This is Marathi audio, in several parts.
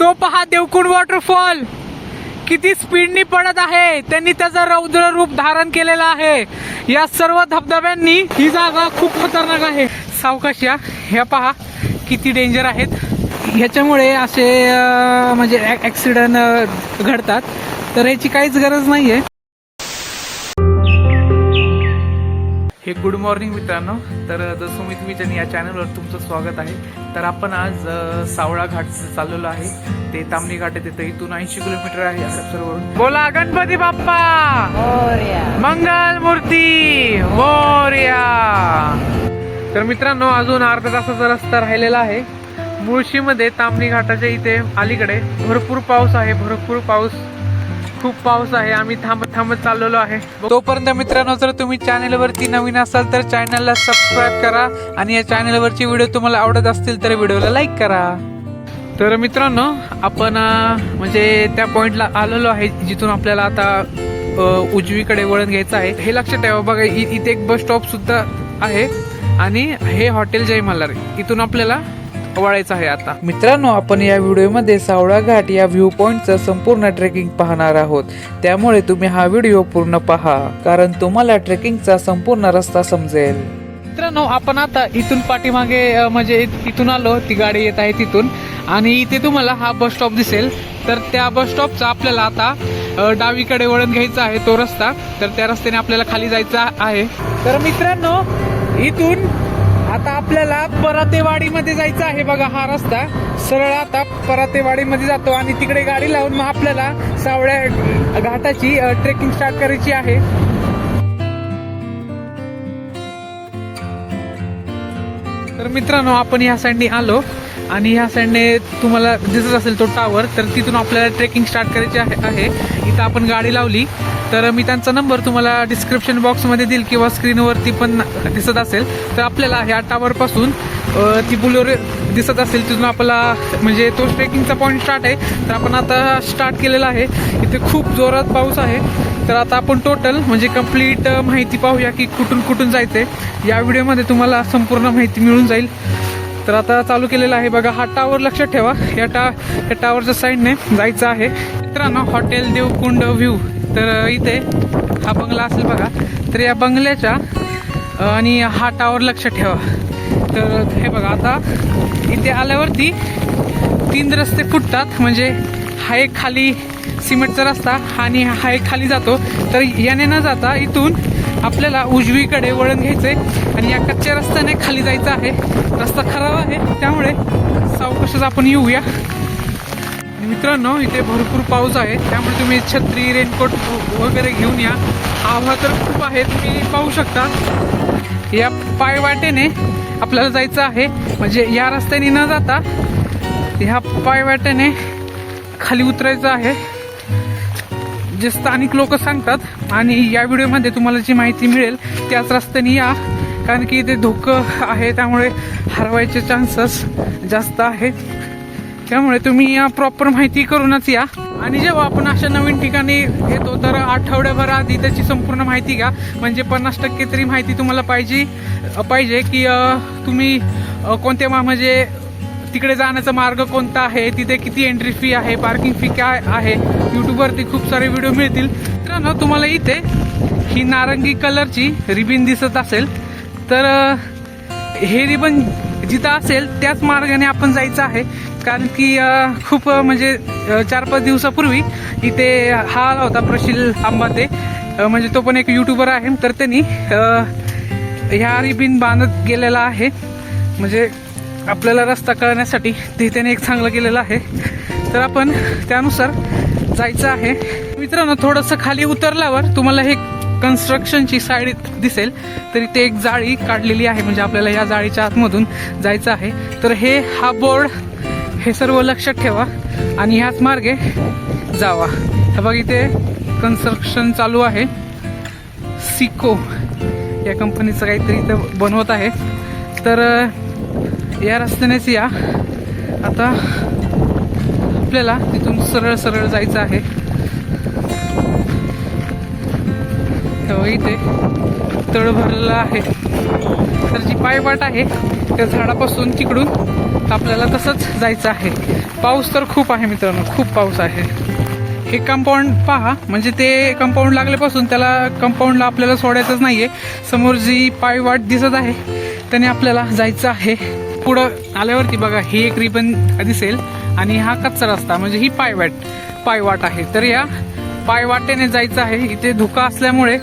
तो पहा देवकुंड वॉटरफॉल किती स्पीडनी पडत आहे. त्यांनी त्याचं रौद्र रूप धारण केलेलं आहे. या सर्व धबधब्यांनी ही जागा खूप खतरनाक आहे. सावकाश या. ह्या पहा किती डेंजर आहेत. ह्याच्यामुळे असे म्हणजे ॲक्सिडेंट घडतात. तर याची काहीच गरज नाही आहे हे गुड मॉर्निंग मित्रांनो. तर जसं मी तुम्ही या चॅनलवर तुमचं स्वागत आहे तर आपण आज सावळा घाट चाललेलो आहे. ते तांबणी घाट आहे तिथं इथून ऐंशी किलोमीटर आहे हडपसरवरून बोला गणपती बाप्पा! मंगल मूर्ती! मोर्या! तर मित्रांनो अजून अर्धा तासाचा रस्ता राहिलेला आहे. मुळशीमध्ये तांबणी घाटाच्या इथे अलीकडे भरपूर पाऊस आहे. भरपूर पाऊस खूप पाऊस आहे. आम्ही थांबत थांबत चाललेलो आहे. तोपर्यंत मित्रांनो जर तुम्ही चॅनलवरती नवीन असाल तर चॅनलला सबस्क्राईब करा आणि या चॅनलवरची व्हिडिओ तुम्हाला आवडत असतील तर व्हिडिओला लाईक करा. तर मित्रांनो आपण म्हणजे त्या पॉइंटला आलेलो आहे जिथून आपल्याला आता उजवीकडे वळण घ्यायचं आहे. हे लक्षात ठेवा बघा इ- इथे एक बस स्टॉप सुद्धा आहे. आणि हे हॉटेल जय मल्हार इथून आपल्याला वळायचं आहे आता. मित्रांनो आपण या व्हिडिओमध्ये सावळा घाट या व्ह्यू पॉईंटचं संपूर्ण ट्रेकिंग पाहणार आहोत. त्यामुळे तुम्ही हा व्हिडिओ पूर्ण पहा कारण तुम्हाला ट्रेकिंगचा संपूर्ण रस्ता समजेल. मित्रांनो आपण आता इथून पाठीमागे म्हणजे इथून आलो ती गाडी येत आहे तिथून. आणि इथे तुम्हाला हा बस स्टॉप दिसेल. तर त्या बस स्टॉपचा आपल्याला आता डावीकडे वळण घ्यायचा आहे तो रस्ता. तर त्या रस्त्याने आपल्याला खाली जायचं आहे. तर मित्रांनो इथून आता आपल्याला परातेवाडीमध्ये जायचं आहे बघा हा रस्ता. सरळ आता परातेवाडीमध्ये जातो आणि तिकडे गाडी लावून मग आपल्याला सावळ्या घाटाची ट्रेकिंग स्टार्ट करायची आहे. तर मित्रांनो आपण ह्या साईडने आलो आणि ह्या साईडने तुम्हाला दिसत असेल तो टावर तर तिथून आपल्याला ट्रेकिंग स्टार्ट करायची आहे आहे. इथं आपण गाडी लावली. तर मी त्यांचा नंबर तुम्हाला डिस्क्रिप्शन बॉक्समध्ये देईल किंवा स्क्रीनवरती पण दिसत असेल. तर आपल्याला ह्या टावरपासून ती बुलोरे दिसत असेल. तिथून आपला म्हणजे तो ट्रेकिंगचा पॉईंट स्टार्ट आहे. तर आपण आता स्टार्ट केलेला आहे. इथे खूप जोरात पाऊस आहे. तर आता आपण टोटल म्हणजे कंप्लीट माहिती पाहूया की कुठून कुठून जायचं आहे या व्हिडिओमध्ये तुम्हाला संपूर्ण माहिती मिळून जाईल. तर आता चालू केलेला आहे बघा हा टावर लक्षात ठेवा. या टा या टावरच्या साईडने जायचं आहे. मित्रांनो हॉटेल देवकुंड व्ह्यू तर इथे हा बंगला असेल बघा. तर या बंगल्याच्या आणि हा टावर लक्षात ठेवा. तर हे बघा आता इथे आल्यावरती तीन रस्ते फुटतात. म्हणजे हा एक खाली सिमेंटचा रस्ता आणि हा एक खाली जातो. तर याने न जाता इथून आपल्याला उजवीकडे वळण घ्यायचंय आणि या कच्च्या रस्त्याने खाली जायचं आहे. रस्ता खराब आहे त्यामुळे सावकाशच आपण येऊया. मित्रांनो इथे भरपूर पाऊस आहे. त्यामुळे तुम्ही छत्री रेनकोट वगैरे घेऊन या. आव्हा तर खूप आहे तुम्ही पाहू शकता. या पायवाटेने आपल्याला जायचं आहे. म्हणजे या रस्त्याने न जाता ह्या पायवाटेने खाली उतरायचं आहे. जे स्थानिक लोक सांगतात आणि या व्हिडिओमध्ये तुम्हाला जी माहिती मिळेल त्याच रस्त्याने या. कारण की इथे धोकं आहे त्यामुळे हरवायचे चान्सेस जास्त आहेत त्यामुळे तुम्ही या प्रॉपर माहिती करूनच या. आणि जेव्हा आपण अशा नवीन ठिकाणी येतो तर आठवड्याभर आधी त्याची संपूर्ण माहिती घ्या. म्हणजे पन्नास टक्के तरी माहिती तुम्हाला पाहिजे पाहिजे की तुम्ही कोणत्या मा- म्हणजे तिकडे जाण्याचा मार्ग कोणता आहे तिथे किती एंट्री फी आहे पार्किंग फी काय आहे यूट्यूबवरती खूप सारे व्हिडिओ मिळतील. मित्रांनो तुम्हाला इथे ही नारंगी कलरची रिबिन दिसत असेल. तर हे रिबन जिथं असेल त्याच मार्गाने आपण जायचं आहे. कारण की खूप म्हणजे चार पाच दिवसापूर्वी इथे हा आला होता प्रशील आंबाते. म्हणजे तो पण एक युट्यूबर आहे. तर त्यांनी ह्या बिन बांधत गेलेला आहे. म्हणजे आपल्याला रस्ता कळण्यासाठी ते त्याने एक चांगलं केलेलं आहे. तर आपण त्यानुसार जायचं आहे. मित्रांनो थोडंसं खाली उतरल्यावर तुम्हाला हे कन्स्ट्रक्शनची साईड दिसेल तरी ते एक जाळी काढलेली आहे. म्हणजे आपल्याला या जाळीच्या आतमधून जायचं आहे. तर हे हा बोर्ड हे सर्व लक्षात ठेवा आणि ह्याच मार्गे जावा. हे बघ इथे कन्स्ट्रक्शन चालू आहे. सिको या कंपनीचं काहीतरी इथं बनवत आहे. तर या रस्त्यानेच या. आता आपल्याला तिथून सरळ सरळ जायचं आहे. तेव्हा इथे तळ भरलेलं आहे. तर जी पायवाट आहे त्या झाडापासून तिकडून आपल्याला तसंच जायचं आहे. पाऊस तर खूप आहे मित्रांनो खूप पाऊस आहे. हे कंपाऊंड पहा म्हणजे ते कंपाऊंड लागल्यापासून त्याला कंपाऊंडला आपल्याला सोडायचंच नाहीये. समोर जी पायवाट दिसत आहे त्याने आपल्याला जायचं आहे. पुढं आल्यावरती बघा ही एक रिबन दिसेल आणि हा कच्चा रस्ता म्हणजे ही पायवाट पायवाट आहे. तर या पायवाटेने जायचं आहे. इथे धुका असल्यामुळे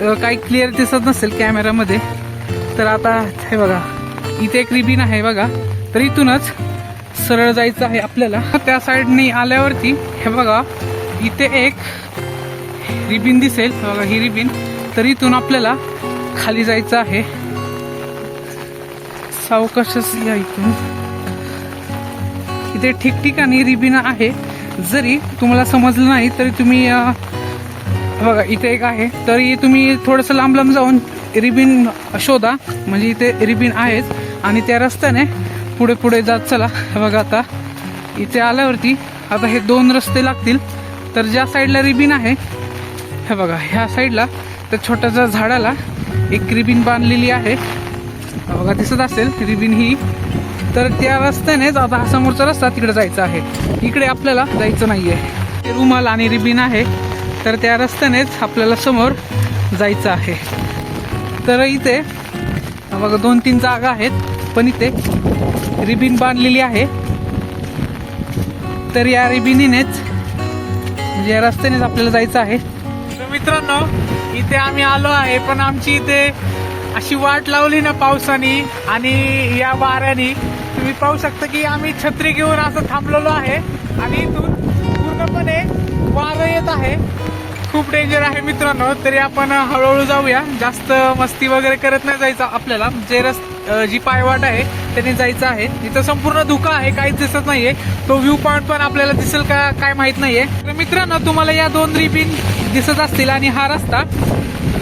काही क्लिअर दिसत नसेल कॅमेरामध्ये तर आता हे बघा इथे एक रिबीन आहे बघा. तर इथूनच सरळ जायचं आहे आपल्याला. त्या साईडने आल्यावरती हे बघा इथे एक रिबिन दिसेल. बघा ही रिबिन तर इथून आपल्याला खाली जायचं आहे. सावकाशच या इथून. इथे ठिकठिकाणी रिबीन आहे. जरी तुम्हाला समजलं नाही तरी तुम्ही बघा इथे एक आहे. तरी तुम्ही थोडंसं लांब लांब जाऊन रिबिन शोधा. म्हणजे इथे रिबीन आहेच आणि त्या रस्त्याने पुढे पुढे जात चला. हे बघा आता इथे आल्यावरती आता हे दोन रस्ते लागतील. तर ज्या साईडला रिबीन आहे हे बघा ह्या साईडला त्या छोट्याच्या झाडाला एक रिबिन बांधलेली आहे. बघा दिसत असेल रिबीन ही. तर त्या रस्त्यानेच आता हा समोरचा रस्ता तिकडे जायचा आहे. इकडे आपल्याला जायचं नाहीये. ते रुमाल आणि रिबीन आहे. तर त्या रस्त्यानेच आपल्याला समोर जायचं आहे. तर इथे बघा दोन तीन जागा आहेत पण इथे रिबीन बांधलेली आहे. तर या रिबिनीनेच म्हणजे या रस्त्यानेच आपल्याला जायचं आहे. तर मित्रांनो इथे आम्ही आलो आहे पण आमची इथे अशी वाट लावली ना पावसाने आणि या वाऱ्याने. तुम्ही पाहू शकता की आम्ही छत्री घेऊन असं थांबलेलो आहे आणि इथून पूर्णपणे वारं येत आहे. खूप डेंजर आहे मित्रांनो तरी आपण हळूहळू जाऊया. जास्त मस्ती वगैरे करत नाही जायचं आपल्याला. जे रस जी पायवाट आहे त्याने जायचं आहे. इथं संपूर्ण धुका आहे काहीच दिसत नाहीये. तो व्ह्यू पॉईंट पण आपल्याला दिसेल का काय माहीत नाहीये. तर मित्रांनो तुम्हाला या दोन रिबीन दिसत असतील आणि हा रस्ता.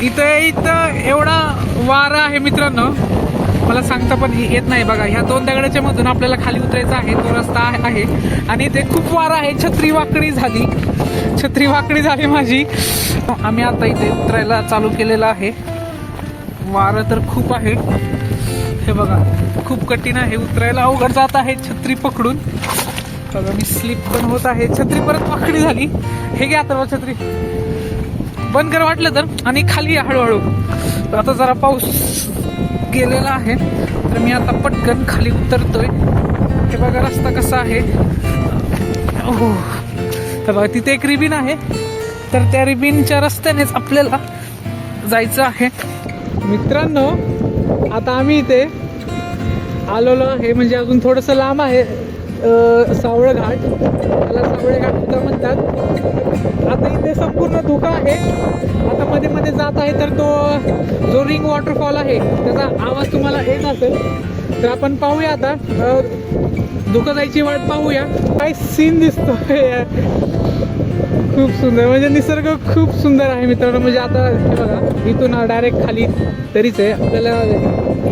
इथं इथं एवढा वारा आहे मित्रांनो. मला सांगता पण येत नाही बघा. ह्या दोन दगडाच्या मधून आपल्याला खाली उतरायचं आहे. तो रस्ता आहे- आहे आणि ते खूप वारा आहे. छत्री वाकडी झाली. छत्री वाकडी झाली माझी. आम्ही आता इथे उतरायला चालू केलेलं आहे. वारं तर खूप आहे. हे बघा खूप कठीण आहे. उतरायला अवघड जात आहे छत्री पकडून. बघा मी स्लिप पण होत आहे. छत्री परत वाकडी झाली. हे घ्या आता छत्री. बंद कर वाटलं तर. आणि खाली हळूहळू. आता जरा पाऊस गेलेला आहे. तर मी आता पटकन खाली उतरतोय. हे बघा रस्ता कसा आहे. ओह. तर बघा तिथे एक रिबीन आहे. तर त्या रिबीनच्या रस्त्यानेच आपल्याला जायचं आहे. मित्रांनो आता आम्ही इथे आलेलो आहे. म्हणजे अजून थोडंसं लांब आहे सावळ घाट त्याला सावळे घाट सुद्धा म्हणतात. आता इथे संपूर्ण धुका आहे. आता मध्ये मध्ये जात आहे तर तो जो रिंग वॉटरफॉल आहे त्याचा आवाज तुम्हाला येत असेल. तर आपण पाहूया आता. धुकं जायची वाट पाहूया. काय सीन दिसतोय खूप सुंदर. म्हणजे निसर्ग खूप सुंदर आहे मित्रांनो. म्हणजे आता हे बघा इथून डायरेक्ट खाली तरीच आहे. आपल्याला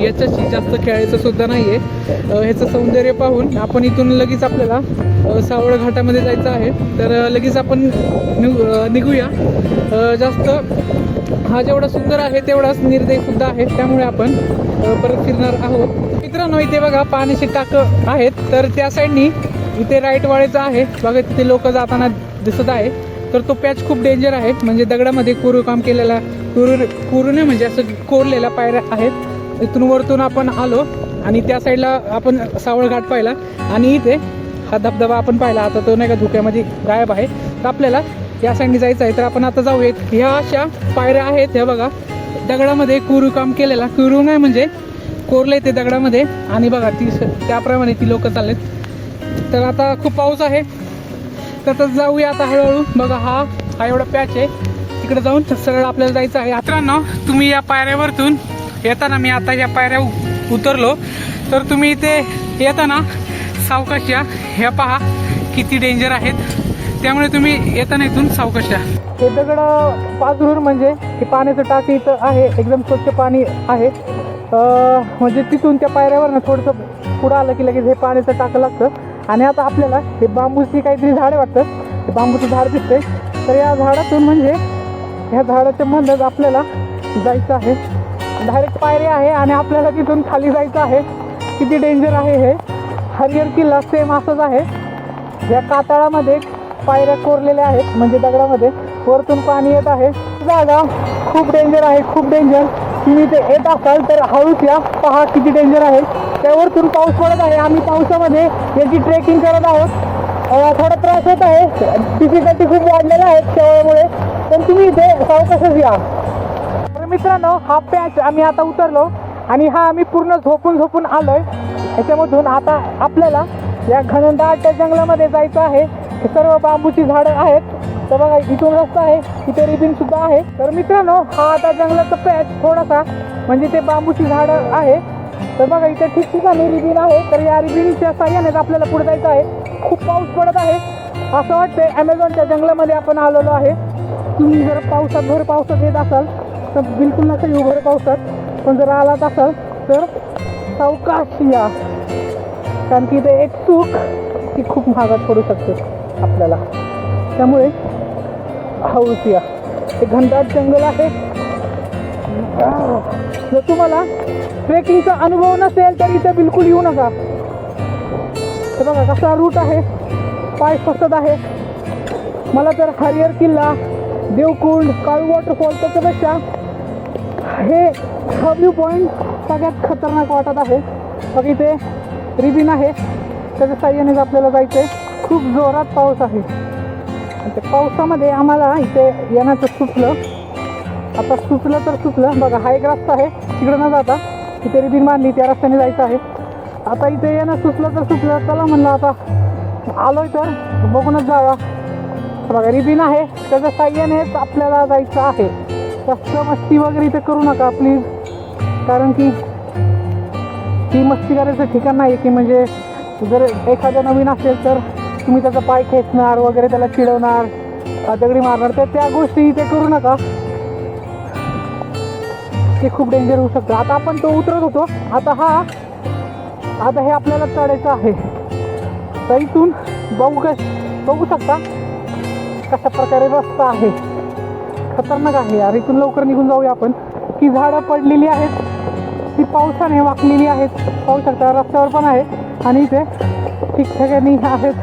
याच्याशी जास्त खेळायचं सुद्धा नाही आहे ह्याचं सौंदर्य पाहून आपण इथून लगेच आपल्याला सावळ घाटामध्ये जायचं आहे. तर लगेच आपण निघूया. जास्त हा जेवढा सुंदर आहे तेवढाच निर्दय सुद्धा आहे. त्यामुळे आपण परत फिरणार आहोत. मित्रांनो इथे बघा पाण्याची टाकं आहेत. तर त्या साईडनी इथे राईट वाळेचं आहे. बघा तिथे लोक जाताना दिसत आहे. तर तो पॅच खूप डेंजर आहे. म्हणजे दगडामध्ये कोरू काम केलेला कोरू कोरूने म्हणजे असं कोरलेल्या पायऱ्या आहेत. इथून वरतून आपण आलो आणि त्या साईडला आपण सावळ घाट पाहिला. आणि इथे हा धबधबा आपण पाहिला. आता तो नाही का धुक्यामध्ये गायब आहे. तर आपल्याला या साईडने जायचं आहे तर आपण आता जाऊयात. ह्या अशा पायऱ्या आहेत ह्या बघा. दगडामध्ये कुरू काम केलेला. कुरू नाही म्हणजे कोरले ते दगडामध्ये. आणि बघा ती त्याप्रमाणे ती लोक चाललेत. तर आता खूप पाऊस आहे. तर जाऊया आता हळूहळू. बघा हा हा एवढा पॅच आहे. तिकडे जाऊन सरळ आपल्याला जायचं आहे. मित्रांनो तुम्ही या पायऱ्यावरतून येताना मी आता या पायऱ्या उ- उतरलो. तर तुम्ही इथे येताना सावकाश या. ह्या पहा किती डेंजर आहेत. त्यामुळे तुम्ही येताना इथून सावकाश या. हे दगड पाचूर म्हणजे हे पाण्याचं टाकी इथं आहे एकदम स्वच्छ पाणी आहे. म्हणजे तिथून त्या पायऱ्यावर थोडंसं पुढं आलं की लगेच हे पाण्याचं टाकं लागतं. आणि आता आपल्याला हे बांबूची काहीतरी झाडं वाटतं हे बांबूचं झाड दिसतंय. तर या झाडातून म्हणजे ह्या झाडाच्या मधच आपल्याला जायचं आहे. डायरेक्ट पायरी आहे आणि आपल्याला तिथून खाली जायचं आहे. किती डेंजर आहे हे. हरिहर किल्ला सेम असंच आहे. या कातळामध्ये पायऱ्या कोरलेल्या आहेत म्हणजे दगडामध्ये. वरतून पाणी येत आहे. जागा खूप डेंजर आहे खूप डेंजर तुम्ही ते येत असाल तर हळूच या. पहा किती डेंजर आहे. त्यावरतून पाऊस पडत आहे. आम्ही पावसामध्ये याची ट्रेकिंग करत आहोत. थोडा त्रास होत आहे. डिफिकल्टी खूप वाढलेल्या आहे त्यामुळे. पण तुम्ही इथे सावकाशच या. तर मित्रांनो हा पॅच आम्ही आता उतरलो आणि हा आम्ही पूर्ण झोपून झोपून आलोय. ह्याच्यामधून आता आपल्याला या घनदाट जंगलामध्ये जायचं आहे. सर्व बांबूची झाडं आहेत. तर बघा इथून रस्ता आहे इथे रिबिन सुद्धा आहे. तर मित्रांनो हा आता जंगलाचा पॅच थोडासा म्हणजे ते बांबूची झाडं आहे. तर बघा इथे ठिकठिकाणी रिबिन आहे. तर या रिबिनच्या साह्याने आपल्याला पुढे जायचं आहे. खूप पाऊस पडत आहे. असं वाटतंय ॲमेझॉनच्या जंगलामध्ये आपण आलेलो आहे. तुम्ही जर पावसात भर पावसात येत असाल तर बिलकुल नका येऊ भर पावसात. पण जर आलात असाल तर सावकाश या. कारण की ते एक चूक ती खूप महागात पडू शकते. आपल्याला. त्यामुळे हाऊस या हे घनदाट जंगल आहे. जर तुम्हाला ट्रेकिंगचा अनुभव नसेल तर इथे बिलकुल येऊ नका. तर बघा कसा रूट आहे. पाय फसत आहे. मला तर हरियर किल्ला देवकुंड काळू वॉटरफॉल त्याच्यापेक्षा हे हा व्ह्यू पॉईंट सगळ्यात खतरनाक वाटत आहे. बघ इथे रिबिन आहे. त्याच्या साह्यानेच आपल्याला जायचं आहे खूप जोरात पाऊस आहे. त्या पावसामध्ये आम्हाला इथे येण्याचं सुचलं. आता सुचलं तर सुचलं. बघा हा एक रस्ता आहे. तिकडं न जाता इथे रिबीन बांधली त्या रस्त्याने जायचं आहे. आता इथे येणं सुचलं तर सुचलं. चला म्हणलं आता आलोय तर बघूनच जावा. बघा रिबीन आहे. त्याच्या साह्यानेच आपल्याला जायचं आहे. जास्त मस्ती वगैरे इथे करू नका प्लीज कारण की ती मस्ती करायचं ठिकाण नाही की म्हणजे जर एखादं नवीन असेल तर तुम्ही त्याचा पाय खेचणार वगैरे त्याला चिडवणार दगडी मारणार तर त्या गोष्टी इथे करू नका. ते खूप डेंजर होऊ शकतं. आता आपण तो उतरत होतो. आता हा आता हे आपल्याला चढायचं आहे. तर इथून बघू कश बघू शकता कशा प्रकारे रस्ता आहे. खतरनाक आहे यार. इथून लवकर निघून जाऊया आपण. की झाडं पडलेली आहेत. ती पावसाने वाकलेली आहेत. पाहू शकता रस्त्यावर पण आहे आणि इथे ठिकठिकाणी आहेत.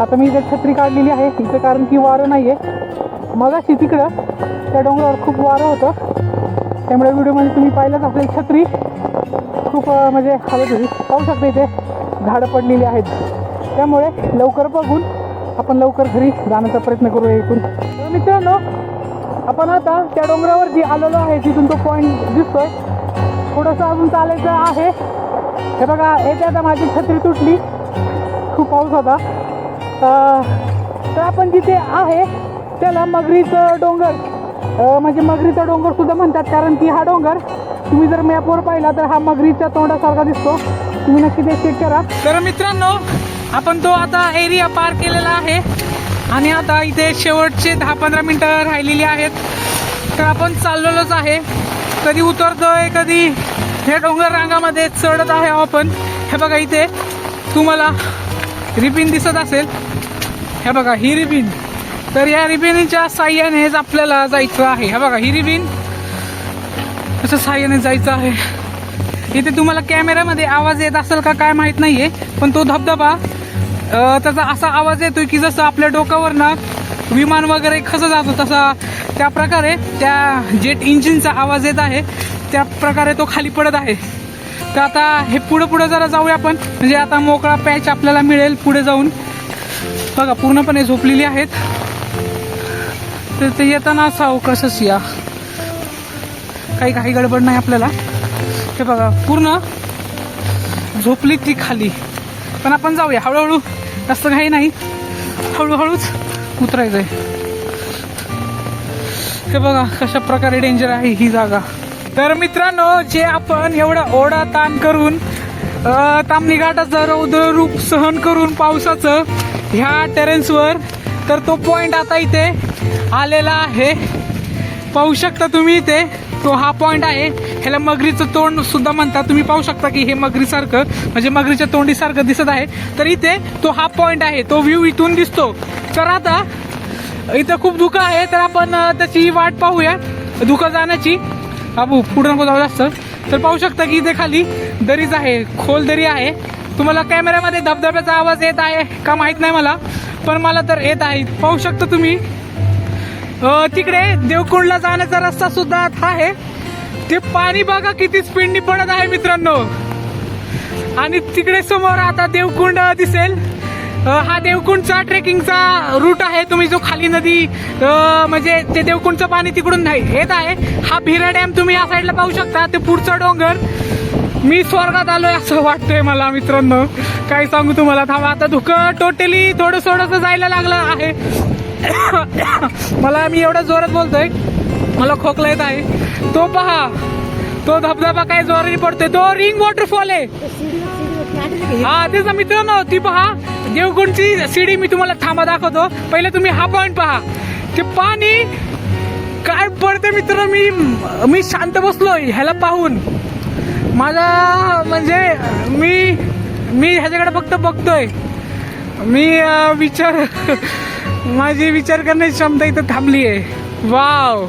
आता मी इथे छत्री काढलेली आहे. इथं कारण की वारं नाही आहे मगाशी तिकडं त्या डोंगरावर खूप वारं होतं. त्यामुळे व्हिडिओमध्ये तुम्ही पाहिलंच असेल छत्री. खूप म्हणजे हलत होती. पाहू शकता इथे झाडं पडलेली आहेत. त्यामुळे लवकर बघून आपण लवकर घरी जाण्याचा प्रयत्न करूया इथून तर मित्रांनो आपण आता त्या डोंगरावर जी आलेलो आहे. तिथून तो पॉईंट दिसतोय. थोडंसं अजून चालायचं आहे. हे बघा येते आता माझी छत्री तुटली. खूप पाऊस होता. तर आपण जिथे आहे त्याला मगरीचं डोंगर म्हणजे मगरीचा डोंगर सुद्धा म्हणतात कारण की हा डोंगर तुम्ही जर मॅपवर पाहिला तर हा मगरीच्या तोंडासारखा दिसतो. तुम्ही नक्की ते चेक करा. तर मित्रांनो आपण तो आता एरिया पार केलेला आहे. आणि आता इथे शेवटचे दहा पंधरा मिनटं राहिलेली आहेत. तर आपण चाललेलोच आहे. कधी उतरतोय कधी हे डोंगर रांगामध्ये चढत आहे आपण. हे बघा इथे तुम्हाला रिबिन दिसत असेल. हे बघा ही रिबिन. तर या रिबिनच्या साह्यानेच आपल्याला जायचं आहे. हे बघा ही रिबिन. तसं साह्याने जायचं आहे. इथे तुम्हाला कॅमेऱ्यामध्ये आवाज येत असेल का काय माहीत नाहीये पण तो धबधबा त्याचा असा आवाज येतोय की जसं आपल्या डोक्यावरनं विमान वगैरे कसं जातो तसा त्या प्रकारे त्या जेट इंजिनचा आवाज येत आहे. त्या प्रकारे तो खाली पडत आहे. तर आता हे पुढं पुढं जरा जाऊया आपण. म्हणजे आता मोकळा पॅच आपल्याला मिळेल पुढे जाऊन. बघा पूर्णपणे झोपलेली आहेत. तर ते येताना सावकाशच या. काही काही गडबड नाही आपल्याला. हे बघा पूर्ण झोपली ती खाली. पण आपण जाऊया. हळूहळू. जास्त काही नाही. हळूहळूच उतरायचंय. हे बघा कशा प्रकारे डेंजर आहे ही जागा. तर मित्रांनो जे आपण एवढा ओढा ताण करून तामणी घाटाचं रौद्र रूप सहन करून पावसाचं ह्या टेरेन्सवर तर तो पॉइंट आता इथे आलेला आहे. पाहू शकता तुम्ही इथे तो हा पॉइंट आहे. ह्याला मगरीचं तोंड सुद्धा म्हणतात. तुम्ही पाहू शकता की हे मगरीसारखं म्हणजे मगरीच्या तोंडीसारखं दिसत आहे. तर इथे तो हा पॉइंट आहे. तो व्ह्यू इथून दिसतो. तर आता इथं खूप धुकं आहे. तर आपण त्याची वाट पाहूया. धुकं जाण्याची. बाबू पुढे नको जाऊ जास्त. तर पाहू शकता की इथे खाली दरीच आहे खोल दरी आहे. तुम्हाला कॅमेऱ्यामध्ये धबधब्याचा आवाज येत आहे का माहीत नाही मला पण मला तर येत आहे. पाहू शकता तुम्ही. तिकडे देवकुंडला जाण्याचा रस्ता सुद्धा आहे. ते पाणी बघा किती स्पीडनी पडत आहे मित्रांनो. आणि तिकडे समोर आता देवकुंड दिसेल. हा देवकुंडचा ट्रेकिंगचा रूट आहे. तुम्ही जो खाली नदी म्हणजे ते देवकुंडचं पाणी तिकडून नाही येत आहे. हा भिरा डॅम तुम्ही या साईडला पाहू शकता. ते पुढचं डोंगर. मी स्वर्गात आलोय असं वाटतंय मला मित्रांनो. काय सांगू तुम्हाला? थांबा आता धुकं टोटली थोडं थोडंसं जायला लागलं आहे. मला मी एवढं जोरात बोलतोय. मला खोकला येत आहे. तो पहा. तो धबधबा काय जोराने पडतोय. तो रिंग वॉटरफॉल आहे. हा तेच ना मित्रांनो ती पहा देवकुंडची सीडी मी तुम्हाला थांबा दाखवतो. पहिले तुम्ही हा पॉइंट पहा. ते पाणी काय पडते मित्र मी मी शांत बसलोय ह्याला पाहून. माझा म्हणजे मी मी ह्याच्याकडे फक्त बघतोय. मी विचार माझी विचार करण्याची क्षमता इथं थांबली आहे वाव.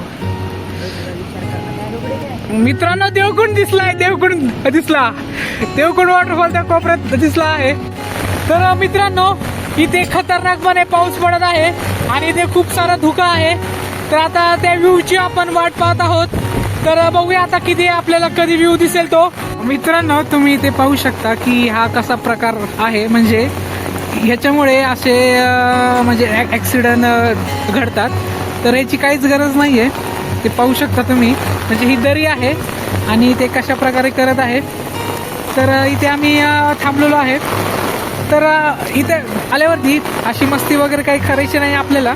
मित्रांनो देवकुंड दिसलाय देवकुंड दिसला. देवकुंड वॉटरफॉल त्या कोपऱ्यात दिसला आहे. तर मित्रांनो इथे खतरनाकपणे पाऊस पडत आहे आणि इथे खूप सारा धुका आहे. तर आता त्या व्ह्यूची आपण वाट पाहत आहोत. तर बघूया आता किती आपल्याला कधी व्ह्यू दिसेल तो. मित्रांनो तुम्ही इथे पाहू शकता की हा कसा प्रकार आहे. म्हणजे ह्याच्यामुळे असे म्हणजे ॲक्सिडंट घडतात. तर याची काहीच गरज नाही आहे ते पाहू शकता तुम्ही. म्हणजे ही दरी आहे आणि ते कशा प्रकारे करत आहे. तर इथे आम्ही थांबलेलो आहे. तर इथे आल्यावरती अशी मस्ती वगैरे काही करायची नाही आपल्याला.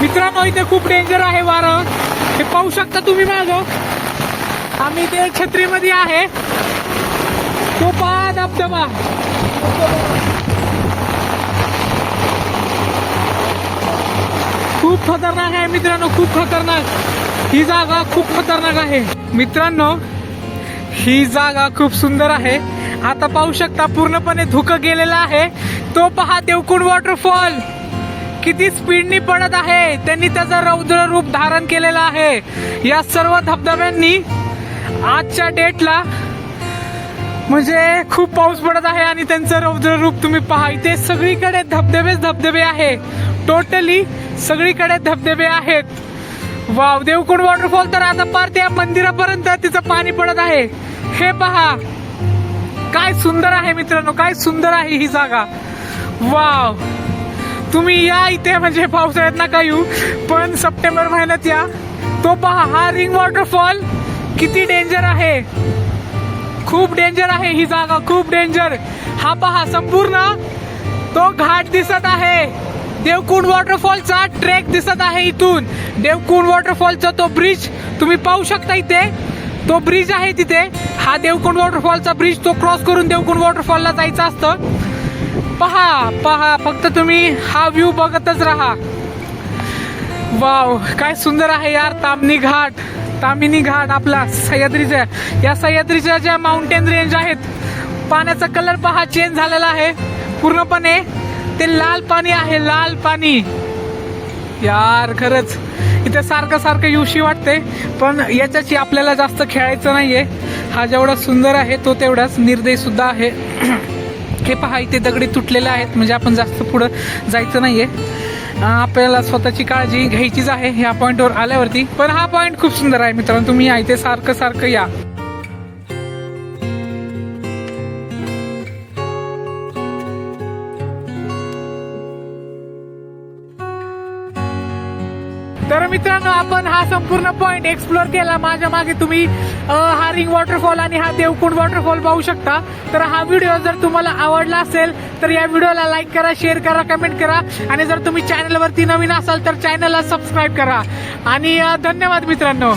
मित्रांनो इथे खूप डेंजर आहे वारं. हे पाहू शकता तुम्ही मागं. आम्ही ते छत्रीमध्ये आहे. तो पा धबधबा खूप खतरनाक आहे मित्रांनो खूप खतरनाक. ही जागा खूप खतरनाक आहे. मित्रांनो ही जागा खूप सुंदर आहे. आता पाहू शकता पूर्णपणे धुकं गेलेलं आहे. तो पहा देवकुंड वॉटरफॉल किती स्पीडनी पडत आहे. त्यांनी त्याचा रौद्र रूप धारण केलेला आहे. या सर्व धबधब्यांनी आजच्या डेटला म्हणजे खूप पाऊस पडत आहे आणि त्यांचं रौद्र रूप तुम्ही पहा. इथे सगळीकडे धबधबेच धबधबे आहे. टोटली सगळीकडे धबधबे आहेत. वाव देवकुंड वॉटरफॉल तर आता पार त्या मंदिरापर्यंत तिचं पाणी पडत आहे. हे पहा. काय सुंदर आहे मित्रांनो काय सुंदर आहे ही जागा. वाव. तुम्ही या इथे म्हणजे पावसाळ्यात नका येऊ पण सप्टेंबर महिन्यात या. तो पहा हा रिंग वॉटरफॉल किती डेंजर आहे. खूप डेंजर आहे ही जागा खूप डेंजर हा पहा संपूर्ण तो घाट दिसत आहे. देवकुंड वॉटरफॉलचा ट्रेक दिसत आहे इथून. देवकुंड वॉटरफॉलचा तो ब्रिज तुम्ही पाहू शकता इथे. तो ब्रिज आहे तिथे. हा देवकुंड वॉटरफॉलचा ब्रिज तो क्रॉस करून देवकुंड वॉटरफॉलला जायचं असतं. पहा पहा फक्त तुम्ही हा व्ह्यू बघतच राहा. वाव काय सुंदर आहे यार तामणी घाट. तामिनी घाट आपला सह्याद्रीच्या या सह्याद्रीच्या ज्या माउंटेन रेंज आहेत पाण्याचा कलर पहा चेंज झालेला आहे. पूर्णपणे ते लाल पाणी आहे लाल पाणी. यार खरंच. इथे सारखं सारखं युशी वाटते पण याच्याशी आपल्याला जास्त खेळायचं नाहीये. हा जेवढा सुंदर आहे तो तेवढाच निर्दय सुद्धा आहे. हे पहा इथे दगडी तुटलेले आहेत म्हणजे आपण जास्त पुढं जायचं नाहीये. आपल्याला स्वतःची काळजी घ्यायचीच आहे ह्या पॉईंटवर आल्यावरती. पण हा पॉईंट खूप सुंदर आहे मित्रांनो. तुम्ही या इथे सारखं सारखं या. मित्रांनो आपण हा संपूर्ण पॉइंट एक्सप्लोर केला. माझ्या मागे तुम्ही हा रिंग वॉटरफॉल आणि हा देवकुंड वॉटरफॉल पाहू शकता. तर हा व्हिडिओ जर तुम्हाला आवडला असेल तर या व्हिडिओला लाईक करा शेअर करा कमेंट करा. आणि जर तुम्ही चॅनलवरती नवीन असाल तर चॅनलला सबस्क्राईब करा. आणि धन्यवाद मित्रांनो.